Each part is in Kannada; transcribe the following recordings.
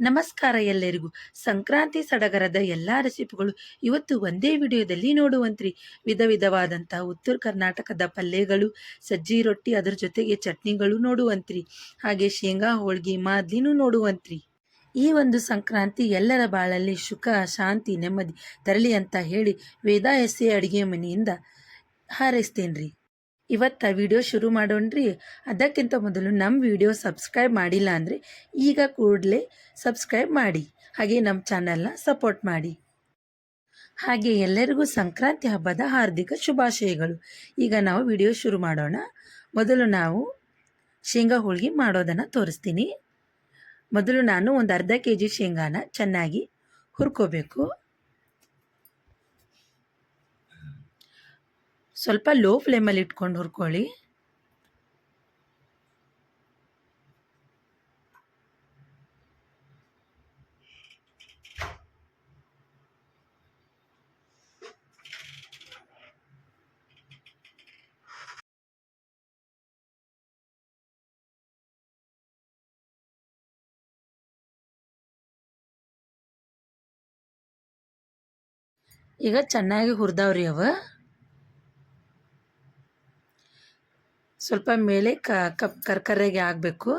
ನಮಸ್ಕಾರ ಎಲ್ಲರಿಗೂ. ಸಂಕ್ರಾಂತಿ ಸಡಗರದ ಎಲ್ಲ ರೆಸಿಪಿಗಳು ಇವತ್ತು ಒಂದೇ ವಿಡಿಯೋದಲ್ಲಿ ನೋಡುವಂತ್ರಿ. ವಿಧ ವಿಧವಾದಂಥ ಉತ್ತರ ಕರ್ನಾಟಕದ ಪಲ್ಯಗಳು, ಸಜ್ಜಿ ರೊಟ್ಟಿ ಅದರ ಜೊತೆಗೆ ಚಟ್ನಿಗಳು ನೋಡುವಂತ್ರಿ. ಹಾಗೆ ಶೇಂಗಾ, ಹೋಳ್ಗೆ, ಮಾದ್ಲಿನೂ ನೋಡುವಂತ್ರಿ. ಈ ಒಂದು ಸಂಕ್ರಾಂತಿ ಎಲ್ಲರ ಬಾಳಲ್ಲಿ ಸುಖ, ಶಾಂತಿ, ನೆಮ್ಮದಿ ತರಲಿ ಅಂತ ಹೇಳಿ ವೇದ ಎಸ್ಸೆ ಅಡುಗೆ ಮನೆಯಿಂದ ಹಾರೈಸ್ತೇನ್ರಿ. ಇವತ್ತ ವಿಡಿಯೋ ಶುರು ಮಾಡೋಣ್ರಿ. ಅದಕ್ಕಿಂತ ಮೊದಲು ನಮ್ಮ ವಿಡಿಯೋ ಸಬ್ಸ್ಕ್ರೈಬ್ ಮಾಡಿಲ್ಲ ಅಂದರೆ ಈಗ ಕೂಡಲೇ ಸಬ್ಸ್ಕ್ರೈಬ್ ಮಾಡಿ. ಹಾಗೆ ನಮ್ಮ ಚಾನಲ್ನ ಸಪೋರ್ಟ್ ಮಾಡಿ. ಹಾಗೆ ಎಲ್ಲರಿಗೂ ಸಂಕ್ರಾಂತಿ ಹಬ್ಬದ ಹಾರ್ದಿಕ ಶುಭಾಶಯಗಳು. ಈಗ ನಾವು ವಿಡಿಯೋ ಶುರು ಮಾಡೋಣ. ಮೊದಲು ನಾವು ಶೇಂಗಾ ಹೋಳಿಗೆ ಮಾಡೋದನ್ನು ತೋರಿಸ್ತೀನಿ. ಮೊದಲು ನಾನು ಒಂದು ಅರ್ಧ ಕೆ ಜಿ ಶೇಂಗಾನ ಚೆನ್ನಾಗಿ ಹುರ್ಕೋಬೇಕು. ಸ್ವಲ್ಪ ಲೋ ಫ್ಲೇಮಲ್ಲಿ ಇಟ್ಕೊಂಡು ಹುರ್ಕೊಳ್ಳಿ. ಈಗ ಚೆನ್ನಾಗಿ ಹುರಿದವ್ರಿ ಅವ. ಸ್ವಲ್ಪ ಮೇಲೆ ಕ, ಕಪ್, ಕರ್ಕರೆಗೆ ಆಗಬೇಕು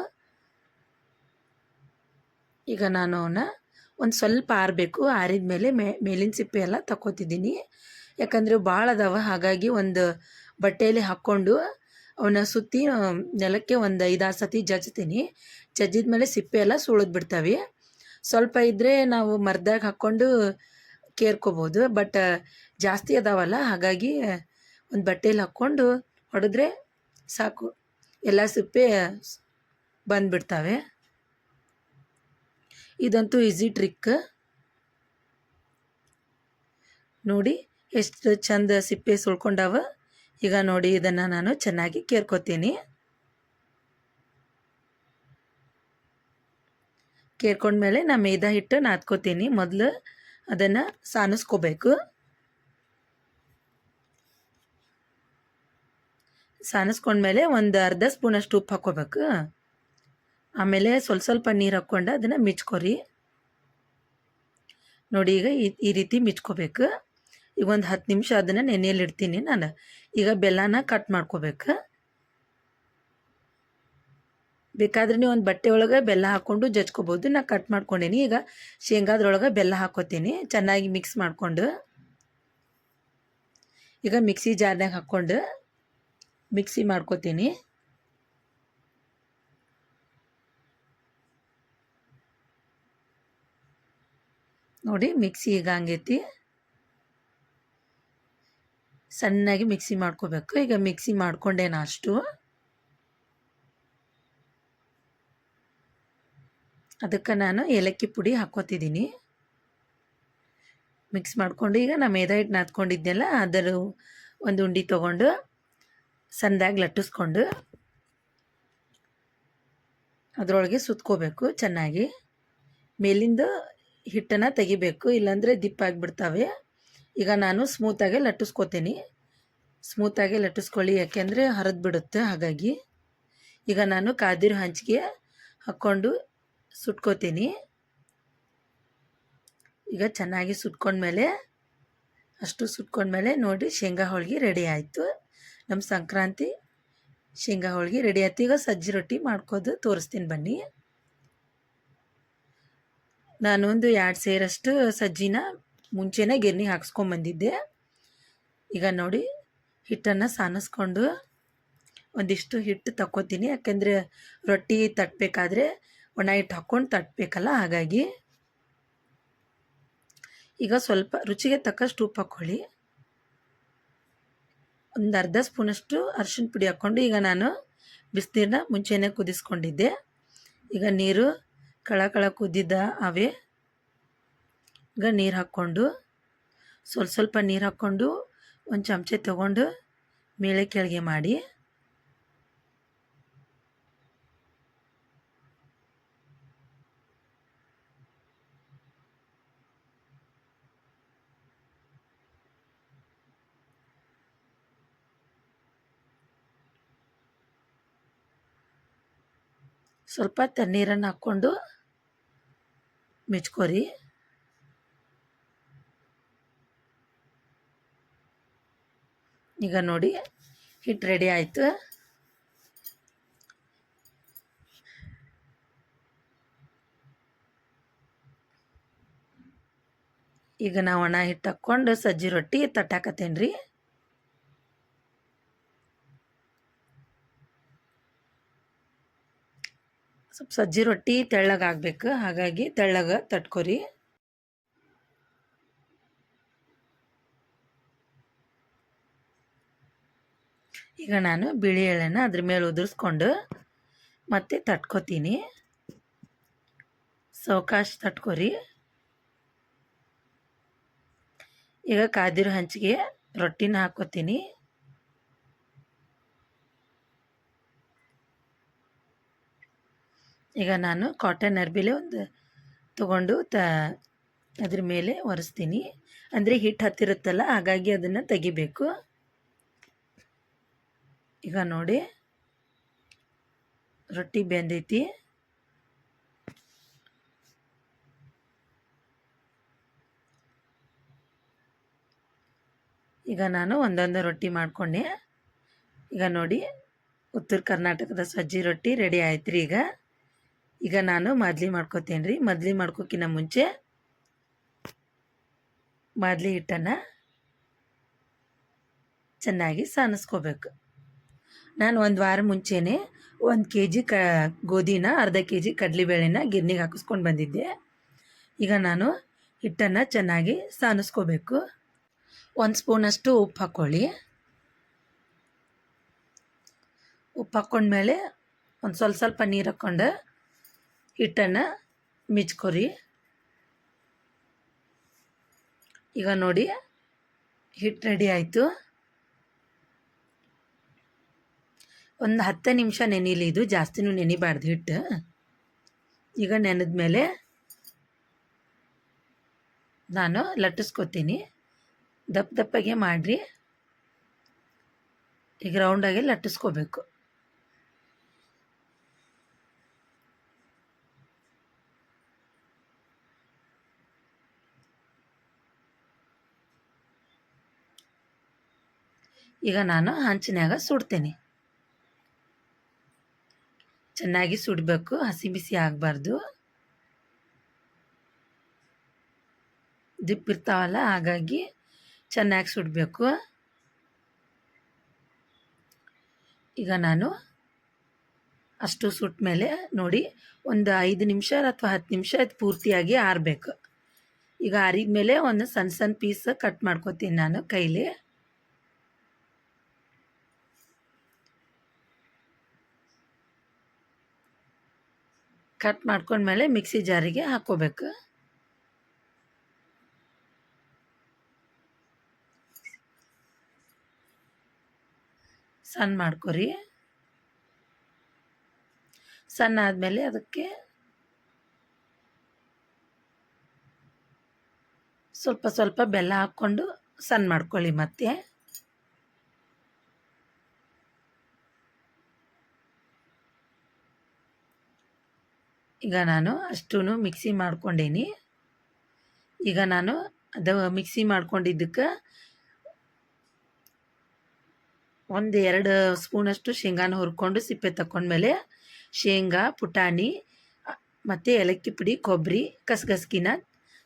ಈಗ ನಾನು ಅವನ್ನ ಒಂದು ಸ್ವಲ್ಪ ಆರಬೇಕು. ಆರಿದ ಮೇಲೆ ಮೇ, ಮೇಲಿನ ಸಿಪ್ಪೆ ಎಲ್ಲ ತಗೋತಿದ್ದೀನಿ ಯಾಕಂದರೆ ಭಾಳ ಅದಾವ. ಹಾಗಾಗಿ ಒಂದು ಬಟ್ಟೆಯಲ್ಲಿ ಹಾಕ್ಕೊಂಡು ಅವನ್ನ ಸುತ್ತಿ ನೆಲಕ್ಕೆ ಒಂದು ಐದಾರು ಸತಿ ಜಜ್ತೀನಿ. ಜಜ್ಜಿದ ಮೇಲೆ ಸಿಪ್ಪೆ ಎಲ್ಲ ಸುಳಿದು ಬಿಡ್ತಾವೆ. ಸ್ವಲ್ಪ ಇದ್ದರೆ ನಾವು ಮರ್ದಾಗ ಹಾಕ್ಕೊಂಡು ಕೇರ್ಕೋಬೋದು. ಬಟ್ ಜಾಸ್ತಿ ಅದಾವಲ್ಲ. ಹಾಗಾಗಿ ಒಂದು ಬಟ್ಟೆಯಲ್ಲಿ ಹಾಕ್ಕೊಂಡು ಹೊಡೆದ್ರೆ ಸಾಕು. ಎಲ್ಲ ಸಿಪ್ಪೆ ಬಂದುಬಿಡ್ತವೆ. ಇದಂತೂ ಈಸಿ ಟ್ರಿಕ್ ನೋಡಿ ಎಷ್ಟು ಚಂದ ಸಿಪ್ಪೆ ಸುಳ್ಕೊಂಡವ. ಈಗ ನೋಡಿ ಇದನ್ನು ನಾನು ಚೆನ್ನಾಗಿ ಕೇರ್ಕೋತೀನಿ. ಕೇರ್ಕೊಂಡ್ಮೇಲೆ ನಾ ಮೈದಾ ಹಿಟ್ಟು ನಾದ್ಕೋತೀನಿ. ಮೊದಲು ಅದನ್ನು ಸಾನಿಸ್ಕೋಬೇಕು. ಸಾನಿಸ್ಕೊಂಡ್ಮೇಲೆ ಒಂದು ಅರ್ಧ ಸ್ಪೂನಷ್ಟು ಉಪ್ಪು ಹಾಕ್ಕೋಬೇಕು. ಆಮೇಲೆ ಸ್ವಲ್ಪ ಸ್ವಲ್ಪ ನೀರು ಹಾಕ್ಕೊಂಡು ಅದನ್ನು ಮಿಚ್ಕೊರಿ. ನೋಡಿ ಈಗ ಈ ರೀತಿ ಮಿಚ್ಕೋಬೇಕು. ಈಗ ಒಂದು ಹತ್ತು ನಿಮಿಷ ಅದನ್ನು ನೆನೆಯಲ್ಲಿ ಇಡ್ತೀನಿ ನಾನು. ಈಗ ಬೆಲ್ಲನ ಕಟ್ ಮಾಡ್ಕೋಬೇಕು. ಬೇಕಾದ್ರೆ ನೀವು ಒಂದು ಬಟ್ಟೆ ಒಳಗೆ ಬೆಲ್ಲ ಹಾಕ್ಕೊಂಡು ಜಜ್ಕೋಬೋದು. ನಾನು ಕಟ್ ಮಾಡ್ಕೊಂಡೇನಿ. ಈಗ ಶೇಂಗಾದ್ರೊಳಗೆ ಬೆಲ್ಲ ಹಾಕೋತೀನಿ ಚೆನ್ನಾಗಿ ಮಿಕ್ಸ್ ಮಾಡಿಕೊಂಡು. ಈಗ ಮಿಕ್ಸಿ ಜಾರ್ನಾಗ ಹಾಕ್ಕೊಂಡು ಮಿಕ್ಸಿ ಮಾಡ್ಕೋತೀನಿ. ನೋಡಿ ಮಿಕ್ಸಿ ಈಗ ಹಂಗೈತಿ. ಸಣ್ಣಾಗಿ ಮಿಕ್ಸಿ ಮಾಡ್ಕೋಬೇಕು. ಈಗ ಮಿಕ್ಸಿ ಮಾಡ್ಕೊಂಡೇನ ಅಷ್ಟು. ಅದಕ್ಕೆ ನಾನು ಏಲಕ್ಕಿ ಪುಡಿ ಹಾಕೋತಿದ್ದೀನಿ ಮಿಕ್ಸ್ ಮಾಡಿಕೊಂಡು ಈಗ ನಾ ಮೈದಾ ಹಿಟ್ಟು ನಾದ್ಕೊಂಡಿದ್ದೆಲ್ಲ ಅದರ ಒಂದು ಉಂಡೆ ತೊಗೊಂಡು ಸಣ್ಣದಾಗಿ ಲಟ್ಟಿಸ್ಕೊಂಡು ಅದರೊಳಗೆ ಸುತ್ಕೋಬೇಕು ಚೆನ್ನಾಗಿ. ಮೇಲಿಂದ ಹಿಟ್ಟನ್ನು ತೆಗಿಬೇಕು, ಇಲ್ಲಾಂದರೆ ದಿಪ್ಪಾಗಿಬಿಡ್ತಾವೆ ಈಗ ನಾನು ಸ್ಮೂತಾಗೆ ಲಟ್ಟಿಸ್ಕೋತೀನಿ. ಸ್ಮೂತಾಗೆ ಲಟ್ಟಿಸ್ಕೊಳ್ಳಿ, ಯಾಕೆಂದರೆ ಹರಿದು ಬಿಡುತ್ತೆ ಹಾಗಾಗಿ. ಈಗ ನಾನು ಕಾದಿರು ಹಂಚಿಗೆ ಹಾಕ್ಕೊಂಡು ಸುಟ್ಕೋತೀನಿ. ಈಗ ಚೆನ್ನಾಗಿ ಸುಟ್ಕೊಂಡ್ಮೇಲೆ, ಅಷ್ಟು ಸುಟ್ಕೊಂಡ್ಮೇಲೆ ನೋಡಿ ಶೇಂಗಾ ಹೋಳಿಗೆ ರೆಡಿ ಆಯಿತು. ನಮ್ಮ ಸಂಕ್ರಾಂತಿ ಶೇಂಗಾ ಹೋಳಿಗೆ ರೆಡಿ ಆಯ್ತು. ಈಗ ಸಜ್ಜಿ ರೊಟ್ಟಿ ಮಾಡ್ಕೋದು ತೋರಿಸ್ತೀನಿ ಬನ್ನಿ. ನಾನೊಂದು ಎರಡು ಸೇರಷ್ಟು ಸಜ್ಜಿನ ಮುಂಚೆನೇ ಗಿರ್ನಿ ಹಾಕ್ಸ್ಕೊಂಬಂದಿದ್ದೆ ಈಗ ನೋಡಿ ಹಿಟ್ಟನ್ನು ಸಾನಿಸ್ಕೊಂಡು ಒಂದಿಷ್ಟು ಹಿಟ್ಟು ತಕ್ಕೋತೀನಿ. ಯಾಕೆಂದರೆ ರೊಟ್ಟಿ ತಟ್ಟಬೇಕಾದ್ರೆ ಒಣ ಹಿಟ್ಟು ಹಾಕ್ಕೊಂಡು ತಟ್ಟಬೇಕಲ್ಲ ಹಾಗಾಗಿ. ಈಗ ಸ್ವಲ್ಪ ರುಚಿಗೆ ತಕ್ಕಷ್ಟು ಉಪ್ಪು ಹಾಕ್ಕೊಳ್ಳಿ ಒಂದು ಅರ್ಧ ಸ್ಪೂನಷ್ಟು ಅರ್ಶಿನ ಪುಡಿ ಹಾಕ್ಕೊಂಡು ಈಗ ನಾನು ಬಿಸಿನೀರನ್ನ ಮುಂಚೆನೇ ಕುದಿಸ್ಕೊಂಡಿದ್ದೆ. ಈಗ ನೀರು ಕಳ ಕಳ ಕುದ್ದಿದ್ದ ಅವೇ ಈಗ ನೀರು ಹಾಕ್ಕೊಂಡು, ಸ್ವಲ್ಪ ಸ್ವಲ್ಪ ನೀರು ಹಾಕ್ಕೊಂಡು ಒಂದು ಚಮಚೆ ತೊಗೊಂಡು ಮೇಲೆ ಕೆಳಗೆ ಮಾಡಿ ಸ್ವಲ್ಪ ತಣ್ಣೀರನ್ನು ಹಾಕ್ಕೊಂಡು ಮೆಚ್ಕೋರಿ. ಈಗ ನೋಡಿ ಹಿಟ್ಟು ರೆಡಿ ಆಯಿತು. ಈಗ ನಾವು ಒಣ ಹಿಟ್ಟು ಹಾಕ್ಕೊಂಡು ಸಜ್ಜಿ ರೊಟ್ಟಿ ತಟ್ಟಾಕತ್ತೇನೆ ರೀ ಸ್ವಲ್ಪ ಸಜ್ಜಿ ರೊಟ್ಟಿ ತೆಳ್ಳಗಾಗಬೇಕು ಹಾಗಾಗಿ ತೆಳ್ಳಗೆ ತಟ್ಕೊರಿ. ಈಗ ನಾನು ಬಿಳಿ ಎಳೆನ ಅದ್ರ ಮೇಲೆ ಉದುರಿಸ್ಕೊಂಡು ಮತ್ತೆ ತಟ್ಕೊತೀನಿ. ಸಾವಕಾಶ ತಟ್ಕೊರಿ. ಈಗ ಕಾದಿರೋ ಹಂಚಿಗೆ ರೊಟ್ಟಿನ ಹಾಕ್ಕೋತೀನಿ. ಈಗ ನಾನು ಕಾಟನ್ ಅರ್ಬಿಲೆ ಒಂದು ತಗೊಂಡು ತ, ಅದ್ರ ಮೇಲೆ ಒರೆಸ್ತೀನಿ. ಅಂದರೆ ಹಿಟ್ಟು ಹತ್ತಿರುತ್ತಲ್ಲ, ಹಾಗಾಗಿ ಅದನ್ನು ತೆಗಿಬೇಕು. ಈಗ ನೋಡಿ, ರೊಟ್ಟಿ ಬೆಂದೈತಿ. ಈಗ ನಾನು ಒಂದೊಂದು ರೊಟ್ಟಿ ಮಾಡ್ಕೊಂಡೆ. ಈಗ ನೋಡಿ, ಉತ್ತರ ಕರ್ನಾಟಕದ ಸಜ್ಜಿ ರೊಟ್ಟಿ ರೆಡಿ ಆಯ್ತು ರೀ ಈಗ. ಈಗ ನಾನು ಮಾದ್ಲಿ ಮಾಡ್ಕೋತೇನೆ ರೀ ಮದ್ಲಿ ಮಾಡ್ಕೋಕಿನ್ನ ಮುಂಚೆ ಮಾದಲಿ ಹಿಟ್ಟನ್ನು ಚೆನ್ನಾಗಿ ಸಾನಿಸ್ಕೋಬೇಕು. ನಾನು ಒಂದು ವಾರ ಮುಂಚೆನೇ ಒಂದು ಕೆ ಜಿ ಕ ಗೋಧಿನ, ಅರ್ಧ ಕೆ ಜಿ ಕಡಲೆಬೇಳೆನ ಗಿರ್ನಿಗೆ ಹಾಕಿಸ್ಕೊಂಡು ಬಂದಿದ್ದೆ. ಈಗ ನಾನು ಹಿಟ್ಟನ್ನು ಚೆನ್ನಾಗಿ ಸಾನಿಸ್ಕೋಬೇಕು. ಒಂದು ಸ್ಪೂನಷ್ಟು ಉಪ್ಪು ಹಾಕ್ಕೊಳ್ಳಿ. ಉಪ್ಪು ಹಾಕ್ಕೊಂಡ್ಮೇಲೆ ಒಂದು ಸ್ವಲ್ಪ ಸ್ವಲ್ಪ ನೀರು ಹಾಕ್ಕೊಂಡು ಹಿಟ್ಟನ್ನು ಮಿಚ್ಕೊರಿ. ಈಗ ನೋಡಿ ಹಿಟ್ಟು ರೆಡಿ ಆಯಿತು. ಒಂದು ಹತ್ತು ನಿಮಿಷ ನೆನಿಲಿ, ಇದು ಜಾಸ್ತಿನೂ ನೆನಿಬಾರ್ದು ಹಿಟ್ಟು. ಈಗ ನೆನೆದ ಮೇಲೆ ನಾನು ಲಟ್ಟಿಸ್ಕೊತೀನಿ. ದಪ್ಪ ದಪ್ಪಗೆ ಮಾಡಿರಿ. ಈಗ ರೌಂಡಾಗಿ ಲಟ್ಟಿಸ್ಕೋಬೇಕು. ಈಗ ನಾನು ಹಂಚಿನ್ಯಾಗ ಸುಡ್ತೇನೆ. ಚೆನ್ನಾಗಿ ಸುಡಬೇಕು, ಹಸಿ ಬಿಸಿ ಆಗಬಾರ್ದು. ದಿಪ್ಪಿರ್ತಾವಲ್ಲ ಹಾಗಾಗಿ ಚೆನ್ನಾಗಿ ಸುಡಬೇಕು. ಈಗ ನಾನು ಅಷ್ಟು ಸುಟ್ಟ ಮೇಲೆ ನೋಡಿ ಒಂದು ಐದು ನಿಮಿಷ ಅಥವಾ ಹತ್ತು ನಿಮಿಷ ಅದು ಪೂರ್ತಿಯಾಗಿ ಆರಬೇಕು. ಈಗ ಆರಿದ ಮೇಲೆ ಒಂದು ಸಣ್ಣ ಸಣ್ಣ ಪೀಸ್ ಕಟ್ ಮಾಡ್ಕೊತೀನಿ ನಾನು ಕೈಲಿ. ಕಟ್ ಮಾಡ್ಕೊಂಡ್ಮೇಲೆ ಮಿಕ್ಸಿ ಜಾರಿಗೆ ಹಾಕ್ಕೋಬೇಕು. ಸಣ್ಣ ಮಾಡ್ಕೊರಿ. ಸಣ್ಣ ಆದಮೇಲೆ ಅದಕ್ಕೆ ಸ್ವಲ್ಪ ಸ್ವಲ್ಪ ಬೆಲ್ಲ ಹಾಕ್ಕೊಂಡು ಸಣ್ಣ ಮಾಡ್ಕೊಳ್ಳಿ ಮತ್ತೆ. ಈಗ ನಾನು ಅಷ್ಟೂ ಮಿಕ್ಸಿ ಮಾಡ್ಕೊಂಡೇನಿ. ಈಗ ನಾನು ಅದು ಮಿಕ್ಸಿ ಮಾಡ್ಕೊಂಡಿದ್ದಕ್ಕೆ ಒಂದು ಎರಡು ಸ್ಪೂನಷ್ಟು ಶೇಂಗಾನ ಹುರ್ಕೊಂಡು ಸಿಪ್ಪೆ ತಕ್ಕೊಂಡ್ಮೇಲೆ ಶೇಂಗಾ, ಪುಟಾಣಿ ಮತ್ತು ಏಲಕ್ಕಿ ಪುಡಿ ಕೊಬ್ಬರಿ ಕಸಗಸ್ಕಿನ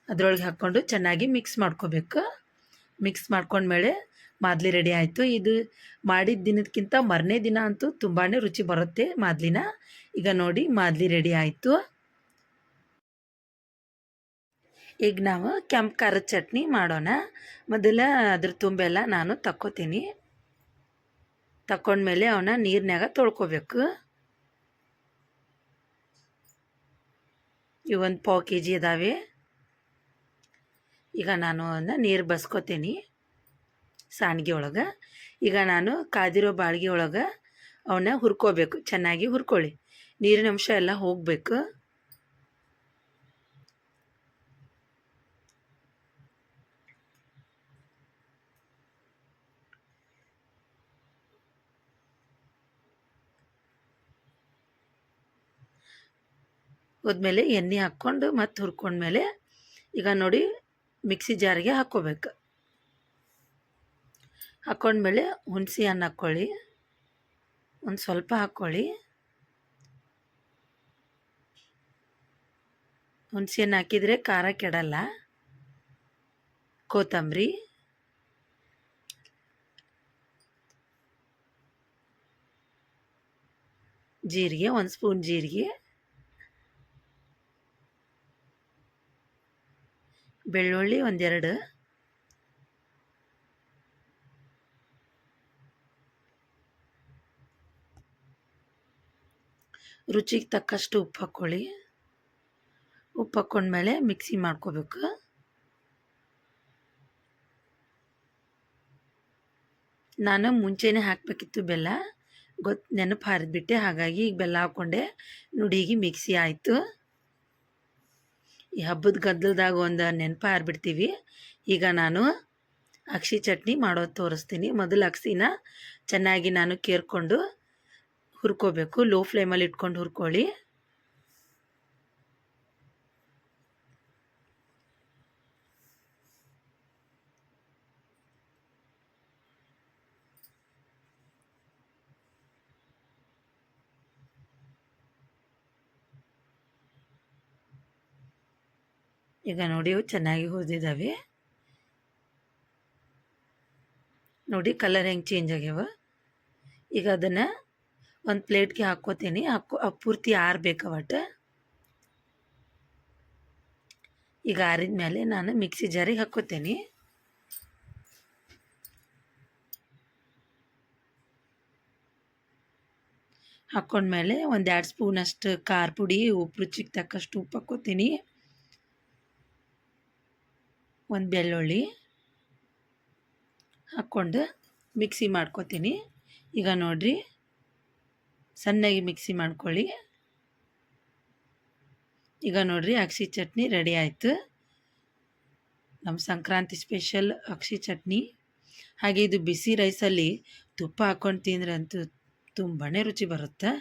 ಅದರೊಳಗೆ ಹಾಕ್ಕೊಂಡು ಚೆನ್ನಾಗಿ ಮಿಕ್ಸ್ ಮಾಡ್ಕೋಬೇಕು. ಮಿಕ್ಸ್ ಮಾಡ್ಕೊಂಡ್ಮೇಲೆ ಮಾದಲಿ ರೆಡಿ ಆಯಿತು. ಇದು ಮಾಡಿದ ದಿನಕ್ಕಿಂತ ಮರನೇ ದಿನ ಅಂತೂ ತುಂಬಾ ರುಚಿ ಬರುತ್ತೆ ಮಾದಲಿನ. ಈಗ ನೋಡಿ ಮಾದಲಿ ರೆಡಿ ಆಯಿತು. ಈಗ ನಾವು ಕೆಂಪು ಖಾರದ ಚಟ್ನಿ ಮಾಡೋಣ. ಮೊದಲ ಅದ್ರ ತುಂಬೆಲ್ಲ ನಾನು ತಕ್ಕೋತೀನಿ. ತಕೊಂಡ್ಮೇಲೆ ಅವನ್ನ ನೀರಿನಾಗ ತೊಳ್ಕೊಬೇಕು. ಇವೊಂದು ಪಾವು ಕೆ ಜಿ ಇದ್ದಾವೆ ಈಗ ನಾನು ಅವನ್ನ ನೀರು ಬಸ್ಕೋತೀನಿ ಸಾಣಿಗೆ ಒಳಗೆ. ಈಗ ನಾನು ಕಾದಿರೋ ಬಾಳ್ಗೆ ಒಳಗೆ ಅವನ್ನ ಹುರ್ಕೋಬೇಕು. ಚೆನ್ನಾಗಿ ಹುರ್ಕೊಳ್ಳಿ. ನೀರಿನ ಅಂಶ ಎಲ್ಲ ಹೋಗಬೇಕು. ಹೋದ್ಮೇಲೆ ಎಣ್ಣೆ ಹಾಕ್ಕೊಂಡು ಮತ್ತು ಹುರ್ಕೊಂಡ್ಮೇಲೆ ಈಗ ನೋಡಿ ಮಿಕ್ಸಿ ಜಾರಿಗೆ ಹಾಕ್ಕೋಬೇಕು. ಹಾಕ್ಕೊಂಡ್ಮೇಲೆ ಹುಣಸೆ ಹಣ್ಣು ಹಾಕ್ಕೊಳ್ಳಿ. ಒಂದು ಸ್ವಲ್ಪ ಹಾಕ್ಕೊಳ್ಳಿ. ಹುಣಸೆ ಹಣ್ಣು ಹಾಕಿದರೆ ಖಾರ ಕೆಡಲ್ಲ. ಕೊತ್ತಂಬರಿ. ಜೀರಿಗೆ, ಒಂದು ಸ್ಪೂನ್ ಜೀರಿಗೆ. ಬೆಳ್ಳುಳ್ಳಿ ಒಂದೆರಡು. ರುಚಿಗೆ ತಕ್ಕಷ್ಟು ಉಪ್ಪು ಹಾಕ್ಕೊಳ್ಳಿ. ಉಪ್ಪು ಹಾಕ್ಕೊಂಡ್ಮೇಲೆ ಮಿಕ್ಸಿ ಮಾಡ್ಕೋಬೇಕು. ನಾನು ಮುಂಚೆನೇ ಹಾಕಬೇಕಿತ್ತು ಬೆಲ್ಲ. ಗೊತ್ತು ನೆನಪು ಹಾರಿದ್ಬಿಟ್ಟೆ, ಹಾಗಾಗಿ ಈಗ ಬೆಲ್ಲ ಹಾಕ್ಕೊಂಡೆ. ನುಡಿಗೆ ಮಿಕ್ಸಿ ಆಯಿತು. ಈ ಹಬ್ಬದ ಗದ್ದಲದಾಗ ಒಂದು ನೆನಪು ಆರ್ಬಿಡ್ತೀವಿ. ಈಗ ನಾನು ಅಕ್ಷಿ ಚಟ್ನಿ ಮಾಡೋದು ತೋರಿಸ್ತೀನಿ. ಮೊದಲು ಅಕ್ಸಿನ ಚೆನ್ನಾಗಿ ನಾನು ಕೇರ್ಕೊಂಡು ಹುರ್ಕೋಬೇಕು. ಲೋ ಫ್ಲೇಮಲ್ಲಿ ಇಟ್ಕೊಂಡು ಹುರ್ಕೊಳ್ಳಿ. ಈಗ ನೋಡಿ ಚೆನ್ನಾಗಿ ಹುರಿದಿದ್ದಾವೆ ನೋಡಿ ಕಲರ್ ಹೆಂಗೆ ಚೇಂಜ್ ಆಗ್ಯಾವ. ಈಗ ಅದನ್ನು ಒಂದು ಪ್ಲೇಟ್ಗೆ ಹಾಕ್ಕೋತೀನಿ. ಹಾಕೋ ಪೂರ್ತಿ ಆರಬೇಕು ಈಗ ಆರಿದ ಮೇಲೆ ನಾನು ಮಿಕ್ಸಿ ಜಾರಿಗೆ ಹಾಕ್ಕೋತೀನಿ. ಹಾಕ್ಕೊಂಡ್ಮೇಲೆ ಒಂದು ಎರಡು ಸ್ಪೂನಷ್ಟು ಖಾರ ಪುಡಿ ಉಪ್ಪು ರುಚಿಗೆ ತಕ್ಕಷ್ಟು ಉಪ್ಪು ಹಾಕ್ಕೋತೀನಿ. ಒಂದು ಬೆಳ್ಳುಳ್ಳಿ ಹಾಕ್ಕೊಂಡು ಮಿಕ್ಸಿ ಮಾಡ್ಕೊತೀನಿ. ಈಗ ನೋಡಿರಿ, ಸಣ್ಣಗೆ ಮಿಕ್ಸಿ ಮಾಡ್ಕೊಳ್ಳಿ. ಈಗ ನೋಡಿರಿ ಅಕ್ಷಿ ಚಟ್ನಿ ರೆಡಿ ಆಯಿತು. ನಮ್ಮ ಸಂಕ್ರಾಂತಿ ಸ್ಪೆಷಲ್ ಅಕ್ಷಿ ಚಟ್ನಿ. ಹಾಗೆ ಇದು ಬಿಸಿ ರೈಸಲ್ಲಿ ತುಪ್ಪ ಹಾಕ್ಕೊಂಡು ತಿಂದ್ರೆ ಅಂತೂ ತುಂಬಾ ರುಚಿ ಬರುತ್ತೆ.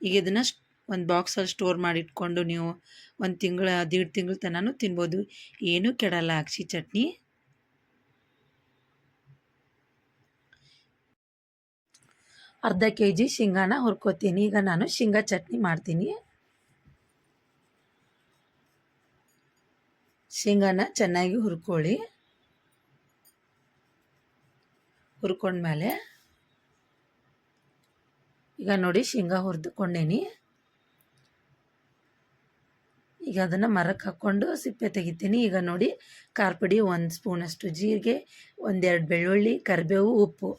ಈಗ ಇದನ್ನು ಒಂದು ಬಾಕ್ಸಲ್ಲಿ ಸ್ಟೋರ್ ಮಾಡಿಟ್ಕೊಂಡು ನೀವು ಒಂದು ತಿಂಗಳ, ದೀಡ್ ತಿಂಗಳ ತನಕ ತಿನ್ಬೋದು. ಏನೂ ಕೆಡಲ್ಲ ಅಕ್ಷಿ ಚಟ್ನಿ. ಅರ್ಧ ಕೆ ಜಿ ಶೇಂಗಾನ ಹುರ್ಕೋತೀನಿ. ಈಗ ನಾನು ಶೇಂಗಾ ಚಟ್ನಿ ಮಾಡ್ತೀನಿ. ಶೇಂಗಾನ ಚೆನ್ನಾಗಿ ಹುರ್ಕೊಳ್ಳಿ. ಹುರ್ಕೊಂಡ್ಮೇಲೆ ಈಗ ನೋಡಿ ಶೇಂಗಾ ಹುರಿದುಕೊಂಡೇನಿ. ಈಗ ಅದನ್ನು ಮರಕ್ಕೆ ಹಾಕ್ಕೊಂಡು ಸಿಪ್ಪೆ ತೆಗಿತೀನಿ. ಈಗ ನೋಡಿ ಖಾರ ಪುಡಿ ಒಂದು ಸ್ಪೂನಷ್ಟು ಜೀರಿಗೆ, ಒಂದೆರಡು ಬೆಳ್ಳುಳ್ಳಿ, ಕರಿಬೇವು, ಉಪ್ಪು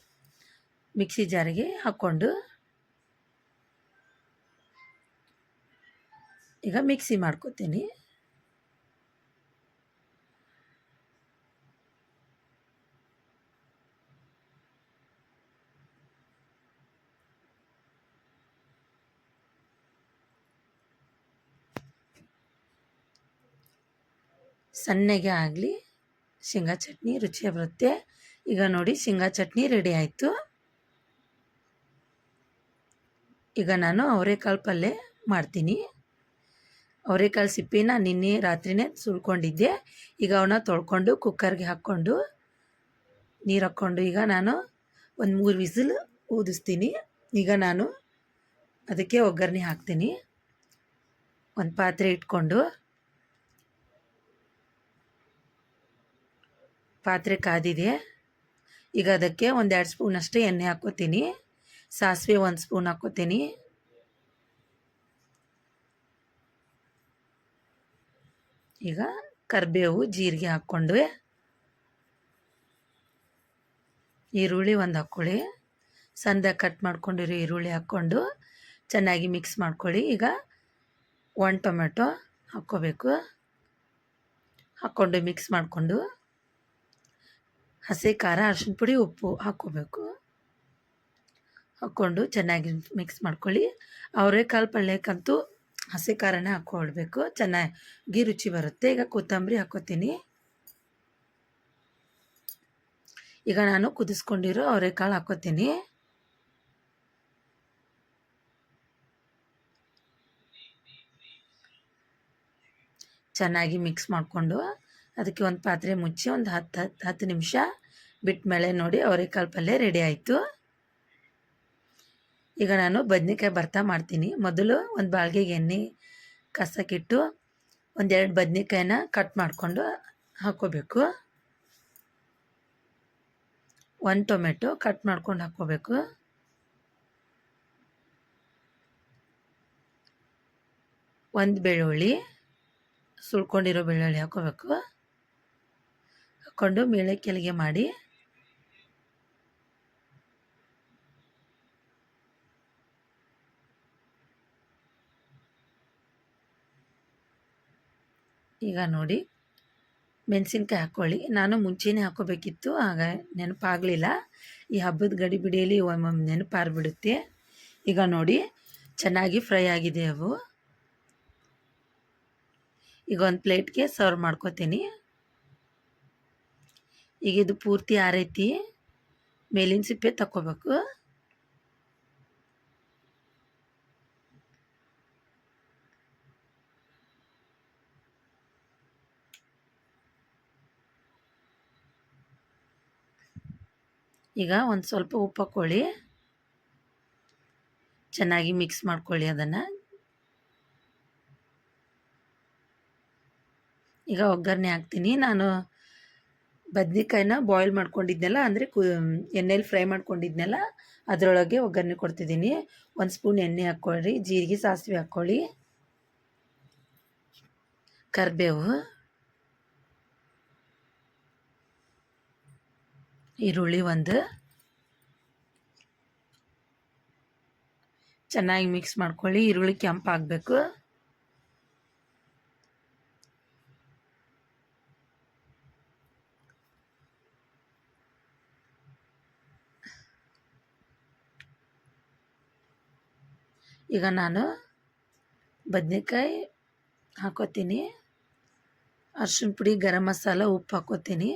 ಮಿಕ್ಸಿ ಜಾರಿಗೆ ಹಾಕ್ಕೊಂಡು ಈಗ ಮಿಕ್ಸಿ ಮಾಡ್ಕೋತೀನಿ. ಸಣ್ಣಗೆ ಆಗಲಿ ಶೇಂಗಾ ಚಟ್ನಿ ರುಚಿಯಾಗಿ ಬರುತ್ತೆ ಈಗ ನೋಡಿ ಶೇಂಗಾ ಚಟ್ನಿ ರೆಡಿ ಆಯಿತು. ಈಗ ನಾನು ಅವರೆಕಾಳು ಪಲ್ಯ ಮಾಡ್ತೀನಿ. ಅವರೆಕಾಳು ಸಿಪ್ಪಿನ ನಿನ್ನೆ ರಾತ್ರಿನೇ ಸುಳ್ಕೊಂಡಿದ್ದೆ ಈಗ ಅವನ್ನ ತೊಳ್ಕೊಂಡು ಕುಕ್ಕರ್ಗೆ ಹಾಕ್ಕೊಂಡು ನೀರು ಹಾಕ್ಕೊಂಡು ಈಗ ನಾನು ಒಂದು ಮೂರು ವಿಸಿಲ್ ಊದಿಸ್ತೀನಿ. ಈಗ ನಾನು ಅದಕ್ಕೆ ಒಗ್ಗರಣೆ ಹಾಕ್ತೀನಿ. ಒಂದು ಪಾತ್ರೆ ಇಟ್ಕೊಂಡು ಪಾತ್ರೆ ಕಾದಿದೆ. ಈಗ ಅದಕ್ಕೆ ಒಂದೆರಡು ಸ್ಪೂನಷ್ಟು ಎಣ್ಣೆ ಹಾಕ್ಕೋತೀನಿ. ಸಾಸಿವೆ ಒಂದು ಸ್ಪೂನ್ ಹಾಕ್ಕೋತೀನಿ. ಈಗ ಕರಿಬೇವು, ಜೀರಿಗೆ ಹಾಕ್ಕೊಂಡು ಈರುಳ್ಳಿ ಒಂದು ಹಾಕ್ಕೊಳ್ಳಿ. ಸಣ್ಣದಾಗಿ ಕಟ್ ಮಾಡ್ಕೊಂಡಿರೋ ಈರುಳ್ಳಿ ಹಾಕ್ಕೊಂಡು ಚೆನ್ನಾಗಿ ಮಿಕ್ಸ್ ಮಾಡ್ಕೊಳ್ಳಿ. ಈಗ ಒಣ ಟೊಮೆಟೊ ಹಾಕ್ಕೋಬೇಕು. ಹಾಕ್ಕೊಂಡು ಮಿಕ್ಸ್ ಮಾಡಿಕೊಂಡು ಹಸಿ ಖಾರ, ಅರ್ಶಿನ ಪುಡಿ, ಉಪ್ಪು ಹಾಕ್ಕೋಬೇಕು. ಹಾಕ್ಕೊಂಡು ಚೆನ್ನಾಗಿ ಮಿಕ್ಸ್ ಮಾಡ್ಕೊಳ್ಳಿ. ಅವರೆಕಾಳು ಪಲ್ಯಕ್ಕಂತೂ ಹಸಿ ಖಾರನೇ ಹಾಕ್ಕೊಳ್ಬೇಕು. ಚೆನ್ನಾಗಿ ರುಚಿ ಬರುತ್ತೆ. ಈಗ ಕೊತ್ತಂಬರಿ ಹಾಕ್ಕೋತೀನಿ. ಈಗ ನಾನು ಕುದಿಸ್ಕೊಂಡಿರೋ ಅವರೆಕಾಳು ಹಾಕ್ಕೋತೀನಿ. ಚೆನ್ನಾಗಿ ಮಿಕ್ಸ್ ಮಾಡಿಕೊಂಡು ಅದಕ್ಕೆ ಒಂದು ಪಾತ್ರೆ ಮುಚ್ಚಿ ಒಂದು ಹತ್ತು ಹತ್ತು ಹತ್ತು ನಿಮಿಷ ಬಿಟ್ಟ ಮೇಲೆ ನೋಡಿ ಅವರೆಕಾಳು ಪಲ್ಯ ರೆಡಿ ಆಯಿತು. ಈಗ ನಾನು ಬದ್ನೆಕಾಯಿ ಭರ್ತಾ ಮಾಡ್ತೀನಿ. ಮೊದಲು ಒಂದು ಬಾಳ್ಗೆಗೆ ಎಣ್ಣೆ ಕಸಕ್ಕಿಟ್ಟು ಒಂದೆರಡು ಬದ್ನೆಕಾಯಿನ ಕಟ್ ಮಾಡಿಕೊಂಡು ಹಾಕ್ಕೋಬೇಕು. ಒಂದು ಟೊಮೆಟೊ ಕಟ್ ಮಾಡ್ಕೊಂಡು ಹಾಕ್ಕೋಬೇಕು. ಒಂದು ಬೆಳ್ಳುಳ್ಳಿ ಸುಳ್ಕೊಂಡಿರೋ ಬೆಳ್ಳುಳ್ಳಿ ಹಾಕ್ಕೋಬೇಕು. ಹಾಕ್ಕೊಂಡು ಕೆಳಗೆ ಮಾಡಿ. ಈಗ ನೋಡಿ, ಮೆಣಸಿನ್ಕಾಯಿ ಹಾಕ್ಕೊಳ್ಳಿ ನಾನು ಮುಂಚೆನೇ ಹಾಕೋಬೇಕಿತ್ತು, ಆಗ ನೆನಪಾಗಲಿಲ್ಲ. ಈ ಹಬ್ಬದ ಗಡಿ ಬಿಡಿಯಲ್ಲಿ ನೆನಪಾರ್ಬಿಡುತ್ತೆ ಈಗ ನೋಡಿ, ಚೆನ್ನಾಗಿ ಫ್ರೈ ಆಗಿದೆ ಅವು. ಈಗ ಒಂದು ಪ್ಲೇಟ್ಗೆ ಸರ್ವ್ ಮಾಡ್ಕೋತೀನಿ. ಈಗ ಇದು ಪೂರ್ತಿ ಆರೈತಿ. ಮೇಲಿನ ಸಿಪ್ಪೆ ತಕ್ಕೋಬೇಕು. ಈಗ ಒಂದು ಸ್ವಲ್ಪ ಉಪ್ಪು ಹಾಕ್ಕೊಳ್ಳಿ ಚೆನ್ನಾಗಿ ಮಿಕ್ಸ್ ಮಾಡ್ಕೊಳ್ಳಿ ಅದನ್ನು. ಈಗ ಒಗ್ಗರಣೆ ಹಾಕ್ತೀನಿ. ನಾನು ಬದ್ನೆಕಾಯಿನ ಬಾಯ್ಲ್ ಮಾಡ್ಕೊಂಡಿದ್ನಲ್ಲ, ಅಂದರೆ ಕು ಎಣ್ಣೆಲಿ ಫ್ರೈ ಮಾಡ್ಕೊಂಡಿದ್ನಲ್ಲ, ಅದರೊಳಗೆ ಒಗ್ಗರಣೆ ಕೊಡ್ತಿದ್ದೀನಿ. ಒಂದು ಸ್ಪೂನ್ ಎಣ್ಣೆ ಹಾಕ್ಕೊಳ್ಳಿ, ಜೀರಿಗೆ, ಸಾಸಿವೆ ಹಾಕ್ಕೊಳ್ಳಿ. ಕರಿಬೇವು. ಈರುಳ್ಳಿ ಒಂದು. ಚೆನ್ನಾಗಿ ಮಿಕ್ಸ್ ಮಾಡ್ಕೊಳ್ಳಿ, ಈರುಳ್ಳಿ ಕೆಂಪಾಗಬೇಕು. ಈಗ ನಾನು ಬದನೆಕಾಯಿ ಹಾಕೋತೀನಿ, ಅರ್ಶಿಣ ಪುಡಿ, ಗರಂ ಮಸಾಲ, ಉಪ್ಪು ಹಾಕೋತೀನಿ.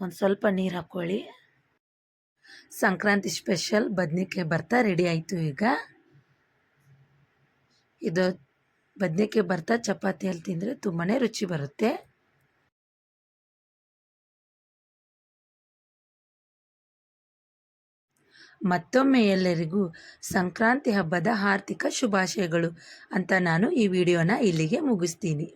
ಒಂದು ಸ್ವಲ್ಪ ನೀರು ಹಾಕ್ಕೊಳ್ಳಿ ಸಂಕ್ರಾಂತಿ ಸ್ಪೆಷಲ್, ಬದನೆಕಾಯಿ ಬರ್ತಾ ರೆಡಿ ಆಯಿತು ಈಗ. ಇದು ಬದನೆಕಾಯಿ ಬರ್ತಾ ಚಪಾತಿಯಲ್ಲಿ ತಿಂದರೆ ತುಂಬಾ ರುಚಿ ಬರುತ್ತೆ. ಮತ್ತೊಮ್ಮೆ ಎಲ್ಲರಿಗೂ ಸಂಕ್ರಾಂತಿ ಹಬ್ಬದ ಆರ್ಥಿಕ ಶುಭಾಶಯಗಳು ಅಂತ ನಾನು ಈ ವಿಡಿಯೋನ ಇಲ್ಲಿಗೆ ಮುಗಿಸ್ತೀನಿ.